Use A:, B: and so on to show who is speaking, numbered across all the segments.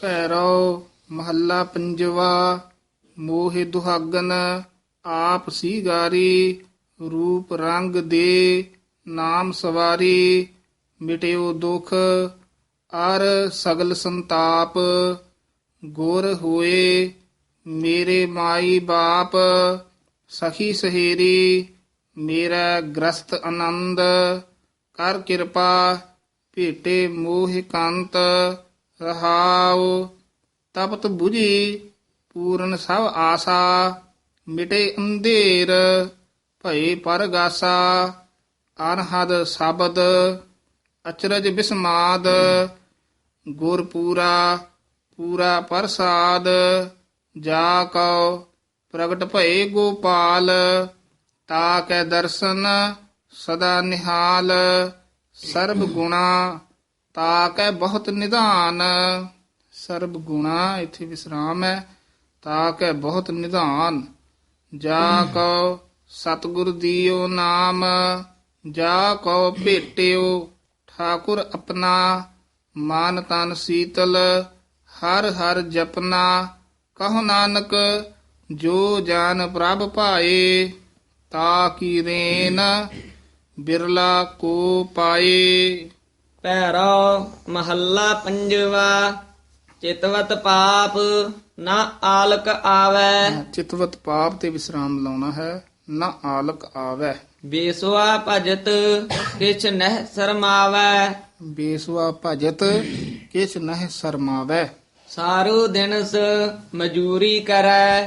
A: ਭੈਰੋ ਮਹੱਲਾ ਪੰਜਵਾ, ਮੋਹਿ ਦੁਹਾਗਨ, ਆਪ ਸੀ ਗਾਰੀ ਰੂਪ ਰੰਗ ਦੇ, ਨਾਮ ਸਵਾਰੀ, ਮਿਟਿਓ ਦੁਖ, ਅਰ ਸਗਲ ਸੰਤਾਪ, ਗੁਰ ਹੋਏ, ਮੇਰੇ ਮਾਈ ਬਾਪ, ਸਖੀ ਸਹੇਰੀ, ਮੇਰਾ ਗ੍ਰਸਤ ਆਨੰਦ, ਕਰ ਕਿਰਪਾ, ਭੇਟੇ ਮੋਹ ਕੰਤ ਰਹਾਉ, ਤਪਤ 부ਜੀ ਪੂਰਨ ਸਭ ਆਸਾ, ਮਿਟੇ ਅੰਧੇਰ ਭਏ ਪਰਗਾਸਾ ਅਨਹਦ ਸ਼ਬਦ, ਅਚਰਜ ਬਿਸਮਾਦ ਗੁਰ ਪੂਰਾ ਪੂਰਾ ਪ੍ਰਸਾਦ, ਜਾ ਕਉ, ਪ੍ਰਗਟ ਭਏ ਗੋਪਾਲ, ਤਾ ਕੈ ਦਰਸ਼ਨ ਸਦਾ ਨਿਹਾਲ, ਸਰਬ ਗੁਣਾ ਤਾ ਕੈ ਬਹੁਤ ਨਿਧਾਨ। ਸਰਬ ਗੁਣਾ ਇਥੇ ਵਿਸਰਾਮ ਹੈ। ਤਾ ਕੈ ਬਹੁਤ ਨਿਧਾਨ। ਜਾ ਕਉ ਸਤਿਗੁਰ ਦੀਓ ਨਾਮ, ਜਾ ਕਉ ਭੇਟਿਓ ਠਾਕੁਰ ਆਪਣਾ। ਮਾਨ ਤਨ ਸੀਤਲ, ਹਰ ਹਰ ਜਪਨਾ। ਕਹੋ ਨਾਨਕ, ਜੋ ਜਾਨ ਪ੍ਰਭ ਭਾਏ, ਤਾ ਕੀ ਰੇਨ ਬਿਰਲਾ ਕੋ ਪਾਏ।
B: ਪੈਰੋ ਮਹੱਲਾ ਪੰਜਵਾ ਚਿਤਵਤ ਪਾਪ ਨਾ ਆਲਕ ਆਵੈ।
A: ਚਿਤਵਤ ਪਾਪ ਤੇ ਵਿਸਰਾਮ ਲਾਉਣਾ ਹੈ ਨਾ ਆਲਕ ਆਵੈ।
B: ਬੇਸਵਾ ਭਜਤ ਕਿਛ ਨਹਿ ਸ਼ਰਮਾਵੈ।
A: ਬੇਸਵਾ ਭਜਤ ਕਿਛ ਨਹਿ ਸਰਮਾਵੈ।
B: ਸਾਰੂ ਦਿਨਸ ਮਜੂਰੀ ਕਰੈ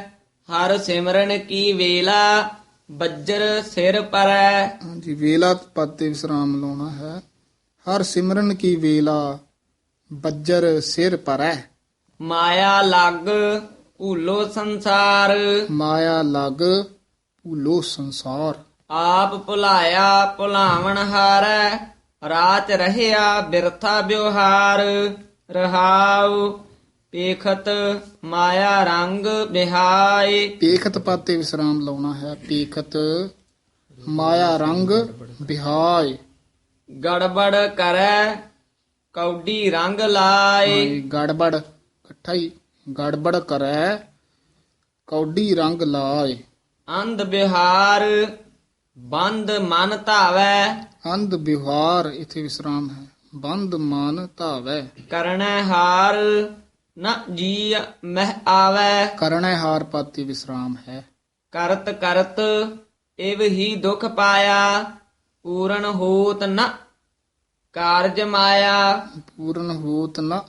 B: ਹਰ ਸਿਮਰਨ ਕੀ ਵੇਲਾ ਬੱਜਰ ਸਿਰ ਪਰੈ।
A: ਹਾਂਜੀ ਵੇਲਾ ਪਦ ਤੇ ਵਿਸਰਾਮ ਲਾਉਣਾ ਹੈ ਹਰ ਸਿਮਰਨ ਕੀ ਵੇਲਾ ਬੱਜਰ ਸਿਰ ਪਰੈ
B: ਮਾਇਆ ਲੱਗ ਭੂਲੋ ਸੰਸਾਰ।
A: ਮਾਇਆ ਲਗ ਭੂਲੋ ਸੰਸਾਰ।
B: ਆਪ ਭੁਲਾਇਆ ਭੁਲਾਵਣ ਹਾਰੈ ਰਾਤ ਰਹਿਆ ਬਿਰਥਾ ਬਿਵਹਾਰ। ਰਹਾਉ ਪੇਖਤ ਮਾਇਆ ਰੰਗ ਬਿਹਾਈ
A: ਪੇਖਤ ਪਦ ਤੇ ਵਿਸਰਾਮ ਲਾਉਣਾ ਹੈ ਪੇਖਤ ਮਾਇਆ ਰੰਗ ਬਿਹਾਏ।
B: ਗੜਬੜ ਕਰੈ ਕੌਡੀ ਰੰਗ ਲਾਏ।
A: ਗੜਬੜ ਇਕੱਠਾ ਹੀ ਗੜਬੜ ਕਰੈ ਕੌਡੀ ਰੰਗ ਲਾਏ।
B: ਅੰਧ ਬਿਹਾਰ ਬੰਦ ਮਨ ਧਾਵੈ।
A: ਅੰਧ ਵਿਵਹਾਰ ਇਥੇ ਵਿਸਰਾਮ ਹੈ। ਬੰਦ ਮਨ ਧਾਵੈ।
B: ਕਰਣੈ ਹਾਰ ਨ ਜੀ ਮਹਿ ਆਵੈ।
A: ਕਰਣੈ ਹਾਰ ਪਾਤੀ ਵਿਸਰਾਮ ਹੈ।
B: ਕਰਤ ਕਰਤ ਇਵ ਹੀ ਦੁਖ ਪਾਇਆ। ਪੂਰਨ ਹੋਤ ਨ ਕਾਰਜ ਮਾਇਆ।
A: ਪੂਰਨ ਹੋਤ ਨ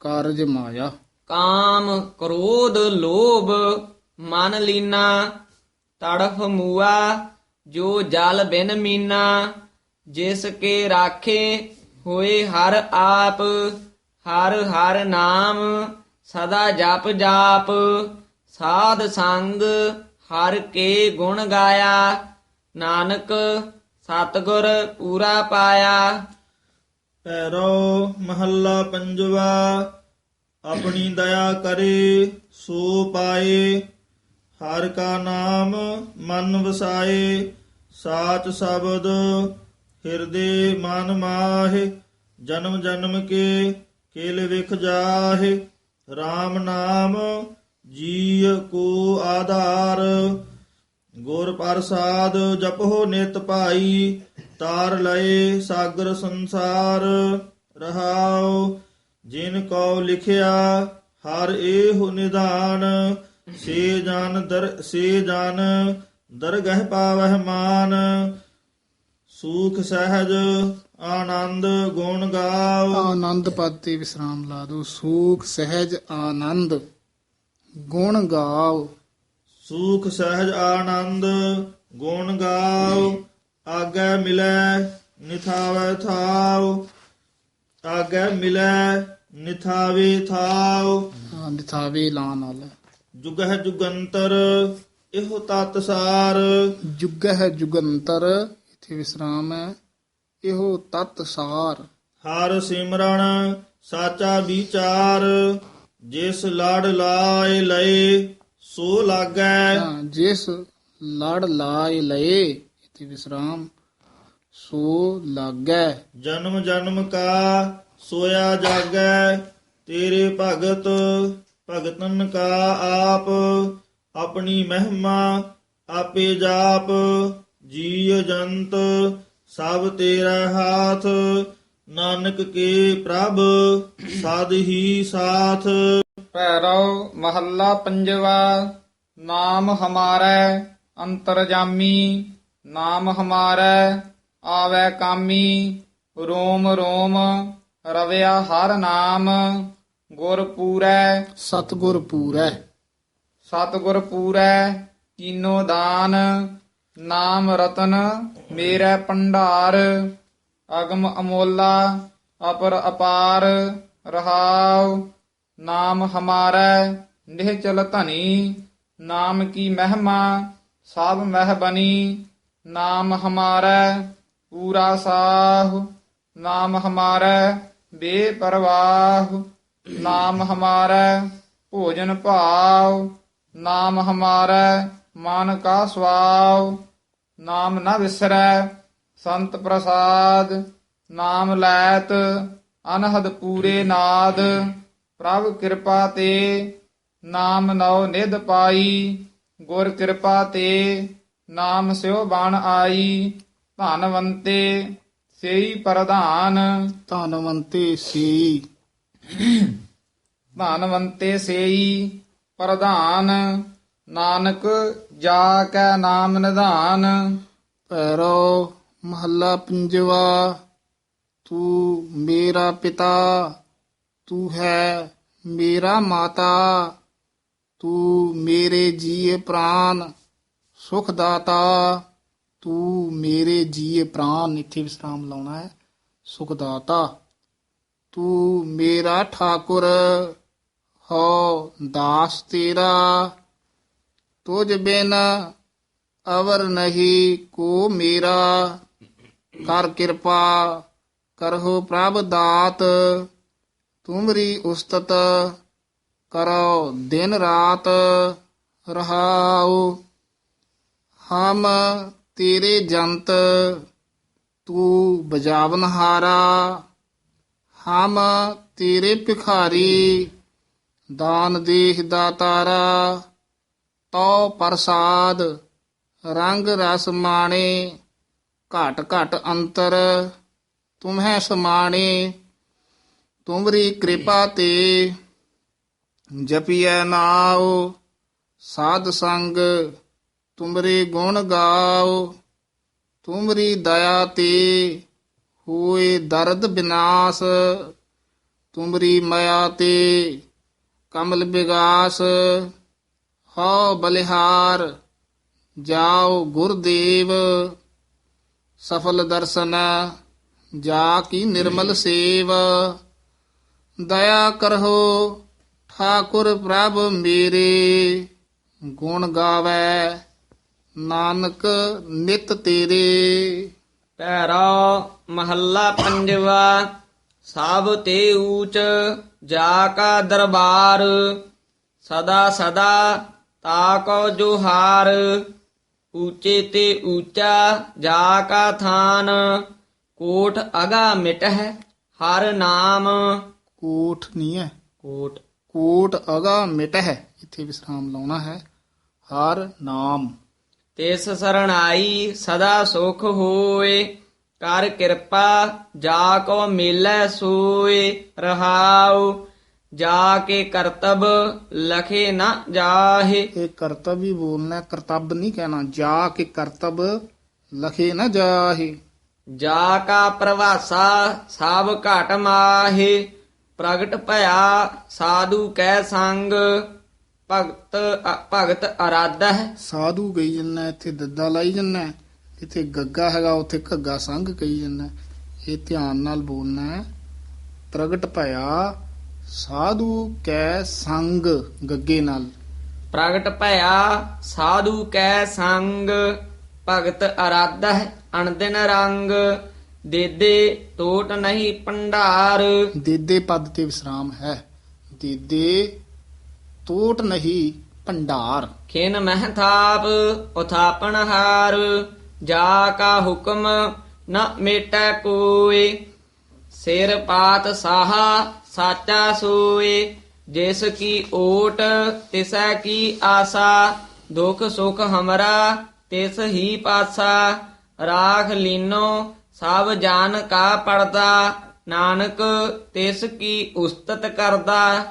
A: ਕਾਰਜ ਮਾਇਆ।
B: ਕਾਮ ਕ੍ਰੋਧ ਲੋਭ ਮਨ ਲੀਨਾ ਤੜਫ ਮੂਆ ਜੋ ਜਲ ਬਿਨ ਮੀਨਾ ਜਿਸ ਕੇ ਰਾਖੇ ਹੋਏ ਹਰ ਆਪ ਹਰ ਹਰ ਨਾਮ ਸਦਾ ਜਪ ਜਾਪ ਸਾਧ ਸੰਗ ਹਰ ਕੇ ਗੁਣ ਗਾਇਆ। ਨਾਨਕ ਸਤਗੁਰ ਪੂਰਾ ਪਾਇਆ।
C: ਪੈਰੋ ਮਹੱਲਾ ਪੰਜਵਾ, ਆਪਣੀ ਦਇਆ ਕਰੇ, ਸੋ ਪਾਏ। ਹਰ ਕਾ ਨਾਮ ਮਨ ਵਸਾਏ, ਸਾਚ ਸ਼ਬਦ ਹਿਰਦੇ ਮਨ ਮਾਹਿ, ਜਨਮ ਜਨਮ ਕੇ ਕੇਲ ਵਿਖ ਜਾਹਿ। RAM ਨਾਮ ਜੀ ਕੋ ਆਧਾਰ ਗੁਰ ਪ੍ਰਸਾਦ ਜਪੋ ਨਿਤ ਭਾਈ, ਤਾਰ ਲਏ ਸਾਗਰ ਸੰਸਾਰ, ਰਹਾਉ। ਜਿਨ ਕੋ ਲਿਖਿਆ, ਹਰ ਏਹੁ ਨਿਦਾਨ ਸੇ ਜਨ ਦਰ, ਸੇ ਜਨ, ਦਰਗਹਿ ਪਾਵਹਿ ਮਾਨ। ਸੂਖ ਸਹਿਜ, ਆਨੰਦ ਗੁਣ ਗਾਓ।
A: ਆਨੰਦ ਪਦ ਵਿਸਰਾਮ ਲਾ ਦੋ ਸੂਖ ਸਹਿਜ, ਆਨੰਦ ਗੁਣ ਗਾਓ।
C: ਸੂਖ ਸਹਿਜ ਆਨੰਦ ਗੁਣ ਗਾਓ ਆਗੇ ਮਿਲੈ ਨਿਥਾਵੇ ਥਾਉ ਆਗੇ ਮਿਲੈ ਨਿਥਾਵੇ ਥਾਉ
A: ਹਾਂ, ਨਿਥਾਵੇ ਲਾ ਨਾਲ
C: ਜੁਗਹਿ ਜੁਗੰਤਰ ਇਹੋ ਤਤ ਸਾਰ।
A: ਜੁਗ ਹੈ ਜੁਗੰਤਰ ਇਥੇ ਵਿਸਰਾਮ ਹੈ ਇਹੋ ਤਤ ਸਾਰ।
C: ਹਰ ਸਿਮਰਨ ਸਾਚਾ ਵਿਚਾਰ ਜਿਸ ਲੜ ਲਾਏ ਲਏ ਸੋ ਲਾਗੈ।
A: ਹਾਂ, ਜਿਸ ਲੜ ਲਾਇ ਲਏ ਇਥੇ ਵਿਸਰਾਮ। ਸੋ ਲਾਗੈ।
C: ਜਨਮ ਜਨਮ ਕਾ ਸੋਇਆ ਜਾਗੈ ਤੇਰੇ ਭਗਤ ਭਗਤਨ ਕਾ ਆਪ। ਆਪਣੀ ਮਹਿਮਾ ਆਪੇ ਜਾਪ ਜੀਵ ਜੰਤ ਸਭ ਤੇਰਾ ਹਾਥ। ਨਾਨਕ ਕੇ ਪ੍ਰਭ ਸਦ ਹੀ ਸਾਥ।
D: ਭੈਰਵ ਮਹੱਲਾ ਪੰਜਵਾ ਨਾਮ ਹਮਾਰੈ ਅੰਤਰਜਾਮੀ ਨਾਮ ਹਮਾਰੈ ਆਵੈ ਕਾਮੀ ਰੋਮ ਰੋਮ ਰਵਿਆ ਹਰ ਨਾਮ ਗੁਰ ਪੂਰੈ।
A: ਸਤਗੁਰ ਪੂਰੈ।
D: ਸਤਿਗੁਰ ਪੂਰੈ ਕੀਨੋ ਦਾਨ ਨਾਮ ਰਤਨ ਮੇਰਾ ਭੰਡਾਰ ਅਗਮ ਅਮੋਲਾ ਅਪਰ ਅਪਾਰ ਰਹਾਉ। ਨਾਮ ਹਮਾਰੈ, ਨਿਹਚਲ ਧਨੀ, ਨਾਮ ਕੀ ਮਹਿਮਾ ਸਭ ਮਹਿ ਬਨੀ, ਨਾਮ ਹਮਾਰੈ, ਪੂਰਾ ਸਾਹ, ਨਾਮ ਹਮਾਰੈ, ਬੇਪਰਵਾਹ, ਨਾਮ ਹਮਾਰੈ, ਭੋਜਨ ਭਾਵ ਨਾਮ ਹਮਾਰੈ, ਮਨ ਕਾ ਸਵਾਵ ਨਾਮ ਨ ਵਿਸਰੈ, ਸੰਤ ਪ੍ਰਸਾਦ, ਨਾਮ ਲੈਤ, ਅਨਹਦ ਪੂਰੇ ਨਾਦ ਪ੍ਰਭ ਕਿਰਪਾ ਤੇ ਨਾਮ ਨਉ ਨਿਧ ਪਾਈ ਗੁਰ ਕਿਰਪਾ ਤੇ ਨਾਮ ਸਿਓ ਬਣ ਆਈ ਧਨਵੰਤੇ ਸੇਈ ਪ੍ਰਧਾਨ।
A: ਧਨਵੰਤੇ ਸੀ
D: ਧਨਵੰਤੇ ਸੇਈ ਪ੍ਰਧਾਨ ਨਾਨਕ ਜਾ ਕੈ ਨਾਮ ਨਿਧਾਨ।
A: ਭੈਰੋ ਮਹੱਲਾ ਪੰਜਵਾ ਤੂੰ ਮੇਰਾ ਪਿਤਾ। ਤੂੰ ਹੈ ਮੇਰਾ ਮਾਤਾ, ਤੂੰ ਮੇਰੇ ਜੀਏ ਪ੍ਰਾਨ ਸੁਖ ਦਾਤਾ ਤੂੰ ਮੇਰੇ ਜੀਏ ਪ੍ਰਾਨ। ਇੱਥੇ ਵਿਸਰਾਮ ਲਾਉਣਾ ਹੈ। ਸੁਖ ਦਾਤਾ ਤੂੰ ਮੇਰਾ ਠਾਕੁਰ, ਹੋ ਦਾਸ ਤੇਰਾ। ਤੁਝ ਬਿਨ ਅਵਰ ਨਹੀਂ ਕੋ ਮੇਰਾ। ਕਰ ਕਿਰਪਾ ਕਰਹੁ ਪ੍ਰਭ ਦਾਤ। ਤੁਮਰੀ ਉਸਤਤ ਕਰੋ, ਦਿਨ ਰਾਤ ਰਹਾਉ। ਹਮ ਤੇਰੇ ਜੰਤ, ਤੂੰ ਬਜਾਵਨ ਹਾਰਾ। ਹਮ ਤੇਰੇ ਭਿਖਾਰੀ, ਦਾਨ ਦੇਹ ਦਾਤਾਰਾ ਤੋ ਪ੍ਰਸਾਦ, ਰੰਗ ਰਸ ਮਾਣੇ। ਘਟ ਘਟ ਅੰਤਰ ਤੁਮਹਿ ਸਮਾਣੇ। ਤੁਮਰੀ ਕਿਰਪਾ ਤੇ ਜਪੀਐ ਨਾਉ। ਸਾਧ ਸੰਗ ਤੁਮਰੇ ਗੁਣ ਗਾਓ ਤੁਮਰੀ ਦਇਆ ਤੇ ਹੋਏ ਦਰਦ ਬਿਨਾਸ਼। ਤੁਮਰੀ ਮਾਇਆ ਤੇ ਕਮਲ ਵਿਗਾਸ ਹਉ ਬਲਿਹਾਰ ਜਾਓ ਗੁਰਦੇਵ। ਸਫਲ ਦਰਸ਼ਨ, ਜਾ ਕੀ ਨਿਰਮਲ ਸੇਵ। ਦਇਆ ਕਰੋ ਠਾਕੁਰ ਪ੍ਰਭ ਮੇਰੇ, ਗੁਣ ਗਾਵੇ, ਨਾਨਕ ਨਿਤ ਤੇਰੇ।
B: ਪੈਰਾ ਮਹੱਲਾ ਪੰਜਵਾ, ਸਭ ਤੇ ਊਚ ਜਾ ਕਾ ਦਰਬਾਰ, ਸਦਾ ਸਦਾ ਤਾ ਕੋ ਜੁਹਾਰ, ਊਚੇ ਤੇ ਊਚਾ ਜਾ ਕਾ ਥਾਨ ਕੋਟ ਅਗਾ ਮਿਟਹਿ, ਹਰ ਨਾਮ
A: ਕੋਟ ਨਹੀਂ ਹੈ।
B: ਕੋਟ
A: ਕੋਟ ਅਗਾ ਮਿਟ ਹੈ। ਇੱਥੇ ਵਿਸਰਾਮ ਲਾਉਣਾ ਹੈ। ਹਰ ਨਾਮ।
B: ਤਿਸ ਸਰਣਾਈ ਸਦਾ ਸੁਖ ਹੋਏ। ਕਰ ਕਿਰਪਾ ਜਾ ਕੋ ਮਿਲੈ ਸੋਏ। ਰਹਾਉ ਜਾ ਕੇ ਕਰਤਬ ਲਖੇ ਨ ਜਾਹੇ।
A: ਇਹ ਕਰਤਵ ਹੀ ਬੋਲਣਾ ਕਰਤੱਬ ਨਹੀਂ ਕਹਿਣਾ। ਜਾ ਕੇ ਕਰਤਬ ਲਖੇ ਨਾ ਜਾਹੇ।
B: ਜਾ ਕਾ ਪ੍ਰਵਾਸਾ ਸਭ ਘਟ ਮਾਹੇ। ਪ੍ਰਗਟ ਭਇਆ ਸਾਧੂ ਕੈ ਸੰਗ ਭਗਤ ਭਗਤ ਅਰਾਧਾ ਹੈ
A: ਸਾਧੂ ਗਈ ਜੰਨਾ ਇੱਥੇ ਦੱਦਾ ਲਾਈ ਜੰਨਾ ਇੱਥੇ ਗੱਗਾ ਹੈਗਾ ਉੱਥੇ ਘੱਗਾ ਸੰਗ ਕਹੀ ਜੰਨਾ। ਇਹ ਧਿਆਨ ਨਾਲ ਬੋਲਣਾ ਪ੍ਰਗਟ ਭਇਆ ਸਾਧੂ ਕੈ ਸੰਗ ਗੱਗੇ ਨਾਲ।
B: ਪ੍ਰਗਟ ਭਇਆ ਸਾਧੂ ਕੈ ਸੰਗ ਭਗਤ ਅਰਾਧਾ ਹੈ ਅਣਦਿਨ ਰੰਗ। ਦੇਦੇ ਟੋਟ ਨਹੀਂ ਭੰਡਾਰ
A: ਦੇਦੇ ਪਦ ਤੇ ਵਿਸਰਾਮ ਹੈ। ਦੇਦੇ ਟੋਟ ਨਹੀਂ ਭੰਡਾਰ
B: ਖਿਨ ਮਹਥਾਪ ਉਥਾਪਨ ਹਾਰ। ਜਾ ਕਾ ਹੁਕਮ ਨ ਮੇਟੈ ਕੋਏ। ਸਿਰ ਪਾਤ ਸਾਹਾ ਸਾਚਾ ਸੋਏ। ਜਿਸ ਕੀ ਓਟ ਤਿਸੈ ਕੀ ਆਸਾ। ਦੁਖ ਸੁਖ ਹਮਰਾ ਤਿਸ ਹੀ ਪਾਸਾ। ਰਾਖ ਲੀਨੋ ਸਭ ਜਾਨ ਕਾ ਪੜਦਾ ਨਾਨਕ ਤਿਸ ਕੀ ਉਸਤਤ ਕਰਦਾ।